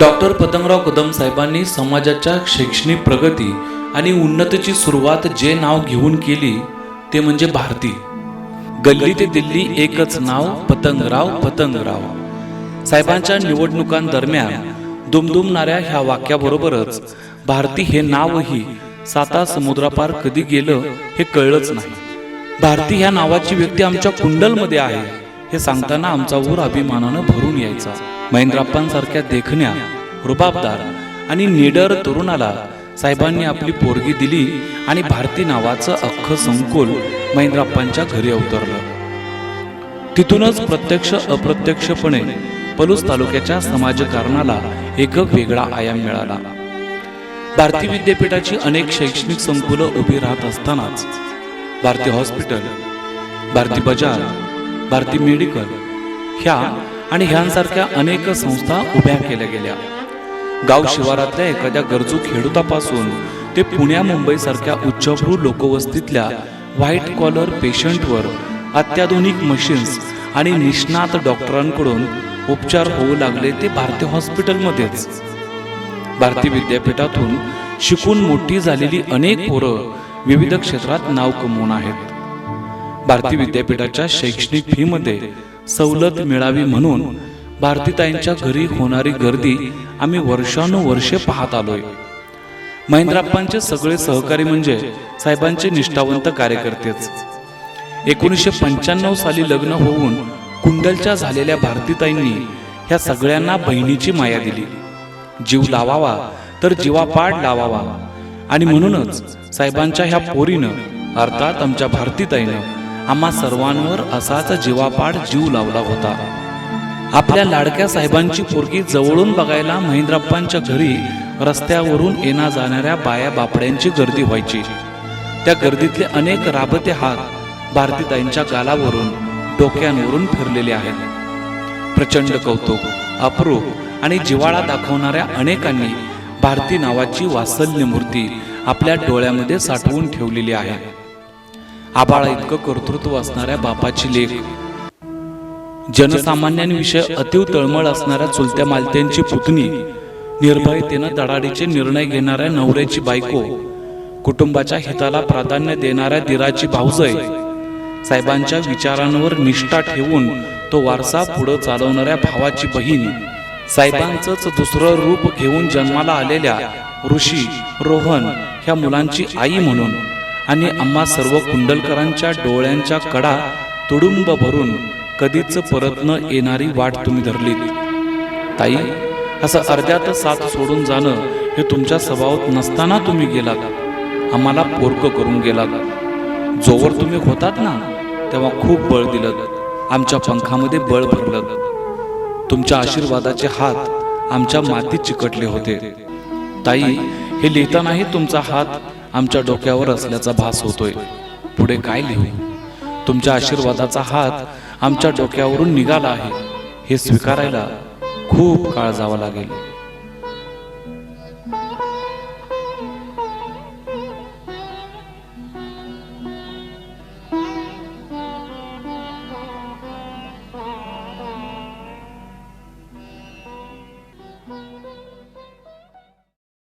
Doctor Patangrao Kadam साहेबांनी समाजाच्या शैक्षणिक प्रगती आणि उन्नतीची सुरुवात जे नाव घेऊन केली ते म्हणजे भारती. गल्ली ते दिल्ली एकच नाव पतंगराव पतंगराव. साहेबांच्या निवडणुकांदरम्यान दुमदुमणाऱ्या ह्या वाक्याबरोबरच भारती हे नावही साता समुद्रापार कधी गेलं हे कळलंच नाही. भारती ह्या नावाची व्यक्ती आमच्या कुंडलमध्ये आहे हे सांगताना आमचा ऊर अभिमानानं भरून यायचा. महेंद्राप्पांसारख्या देखण्या रुबाबदार आणि निडर तरुणाला साहेबांनी आपली पोरगी दिली आणि भारती नावाचं अख्खं संकुल महेंद्राप्पांच्या घरी अवतरलं. तिथूनच प्रत्यक्ष अप्रत्यक्षपणे पलूस तालुक्याच्या समाजकारणाला एक वेगळा आयाम मिळाला. भारती विद्यापीठाची अनेक शैक्षणिक संकुलं उभी राहत असतानाच भारती हॉस्पिटल भारती बाजार भारती मेडिकल ह्या आणि ह्यांसारख्या अनेक संस्था उभ्या केल्या गेल्या. गाव शिवारातल्या एखाद्या गरजू खेडूतापासून ते पुण्या मुंबई सारख्या उच्चभ्रू लोकवस्तीतल्या व्हाईट कॉलर पेशंटवर अत्याधुनिक मशीन्स आणि निष्णात डॉक्टरांकडून उपचार होऊ लागले ते भारती हॉस्पिटलमध्येच. भारती विद्यापीठातून शिकून मोठी झालेली अनेक पोरं विविध क्षेत्रात नाव कमवून आहेत. भारती विद्यापीठाच्या शैक्षणिक फीमध्ये सवलत मिळावी म्हणून भारतीताईंच्या घरी होणारी गर्दी आम्ही वर्षानुवर्षे पाहत आलोय. महेंद्राप्पांचे सगळे सहकारी म्हणजे साहेबांचे निष्ठावंत कार्यकर्तेच. एकोणीसशे पंच्याण्णव साली लग्न होऊन कुंडलच्या झालेल्या भारतीताईंनी ह्या सगळ्यांना बहिणीची माया दिली. जीव लावावा तर जीवापाड लावावा. आणि म्हणूनच साहेबांच्या ह्या पोरीनं अर्थात आमच्या भारतीताईनं आम्हा सर्वांवर असाच जीवापाड जीव लावला होता. आपल्या लाडक्या साहेबांची पोरगी जवळून बघायला महेंद्रप्पांच्या घरी रस्त्यावरून येणा जाणाऱ्या बाया बापड्यांची गर्दी व्हायची. त्या गर्दीतले अनेक राबते हात भारतीताईंच्या गालावरून डोक्यांवरून फिरलेले आहेत. प्रचंड कौतुक अप्रूप आणि जिवाळा दाखवणाऱ्या अनेकांनी भारती नावाची वासल्य मूर्ती आपल्या डोळ्यामध्ये साठवून ठेवलेली आहे. आबाळ इतकं कर्तृत्व असणाऱ्या बापाची लेख. जनसामान्यांविषयी अतिव तळमळ असणाऱ्या चुलत्या मालत्यांची पुतणी निर्भयतेनं दडाडीचे निर्णय घेणाऱ्या नवऱ्याची बायको कुटुंबाच्या हिताला प्राधान्य देणाऱ्या दिराची भाऊजय साहेबांच्या विचारांवर निष्ठा ठेवून तो वारसा पुढे चालवणाऱ्या भावाची बहीण साहेबांचंच दुसरं रूप घेऊन जन्माला आलेल्या ऋषी रोहन ह्या मुलांची आई म्हणून. आणि आम्हा सर्व कुंडलकरांच्या डोळ्यांच्या कडा तुडुंब भरून कधीच परत न येणारी वाट तुम्ही धरलीत. ताई असं अर्ध्यात साथ सोडून जाणं हे तुमच्या स्वभावात नसताना तुम्ही गेलात. आम्हाला पोरक करून गेलात. जोवर तुम्ही होतात ना तेव्हा खूप बळ दिलं. आमच्या पंखामध्ये बळ भरलं. तुमच्या आशीर्वादाचे हात आमच्या मातीत चिकटले होते. ताई हे लिहितानाही तुमचा हात आमच्या डोक्यावर असल्याचा भास होतोय. पुढे काय लिहू? तुमच्या आशीर्वादाचा हात आमच्या डोक्यावरून निघाला आहे. हे स्वीकारायला खूप काळ जावा लागेल.